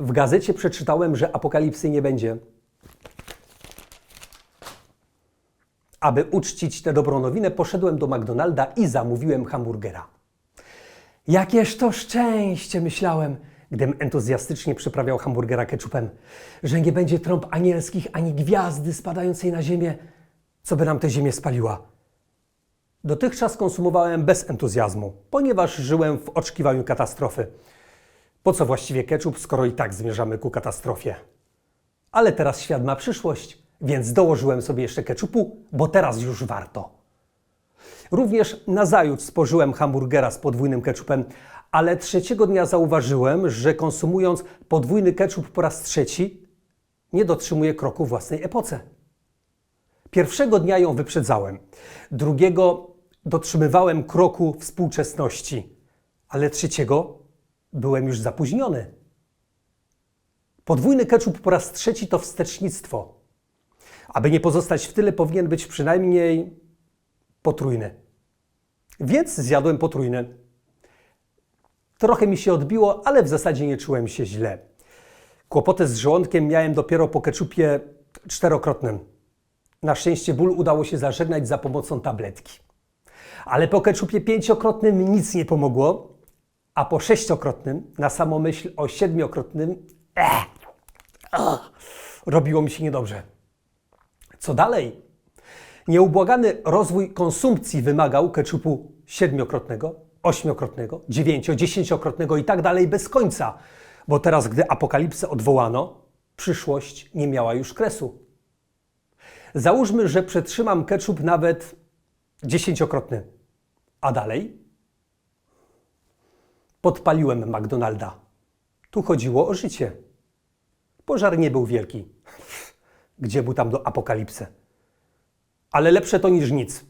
W gazecie przeczytałem, że apokalipsy nie będzie. Aby uczcić tę dobrą nowinę, poszedłem do McDonalda i zamówiłem hamburgera. Jakież to szczęście, myślałem, gdym entuzjastycznie przyprawiał hamburgera ketchupem, że nie będzie trąb anielskich ani gwiazdy spadającej na ziemię, co by nam tę ziemię spaliła. Dotychczas konsumowałem bez entuzjazmu, ponieważ żyłem w oczekiwaniu katastrofy. Po co właściwie ketchup, skoro i tak zmierzamy ku katastrofie? Ale teraz świat ma przyszłość, więc dołożyłem sobie jeszcze ketchupu, bo teraz już warto. Również nazajutrz spożyłem hamburgera z podwójnym ketchupem, ale trzeciego dnia zauważyłem, że konsumując podwójny ketchup po raz trzeci, nie dotrzymuję kroku własnej epoce. Pierwszego dnia ją wyprzedzałem, drugiego dotrzymywałem kroku współczesności, ale trzeciego byłem już zapóźniony. Podwójny ketchup po raz trzeci to wstecznictwo. Aby nie pozostać w tyle, powinien być przynajmniej potrójny. Więc zjadłem potrójny. Trochę mi się odbiło, ale w zasadzie nie czułem się źle. Kłopoty z żołądkiem miałem dopiero po keczupie czterokrotnym. Na szczęście ból udało się zażegnać za pomocą tabletki. Ale po keczupie pięciokrotnym nic nie pomogło, a po sześciokrotnym, na samą myśl o siedmiokrotnym, eh, ugh, robiło mi się niedobrze. Co dalej? Nieubłagany rozwój konsumpcji wymagał keczupu siedmiokrotnego, ośmiokrotnego, dziewięcio, dziesięciokrotnego i tak dalej bez końca, bo teraz, gdy apokalipsę odwołano, przyszłość nie miała już kresu. Załóżmy, że przetrzymam keczup nawet dziesięciokrotny, a dalej podpaliłem McDonalda. Tu chodziło o życie. Pożar nie był wielki. Gdzie był tam do apokalipsy? Ale lepsze to niż nic.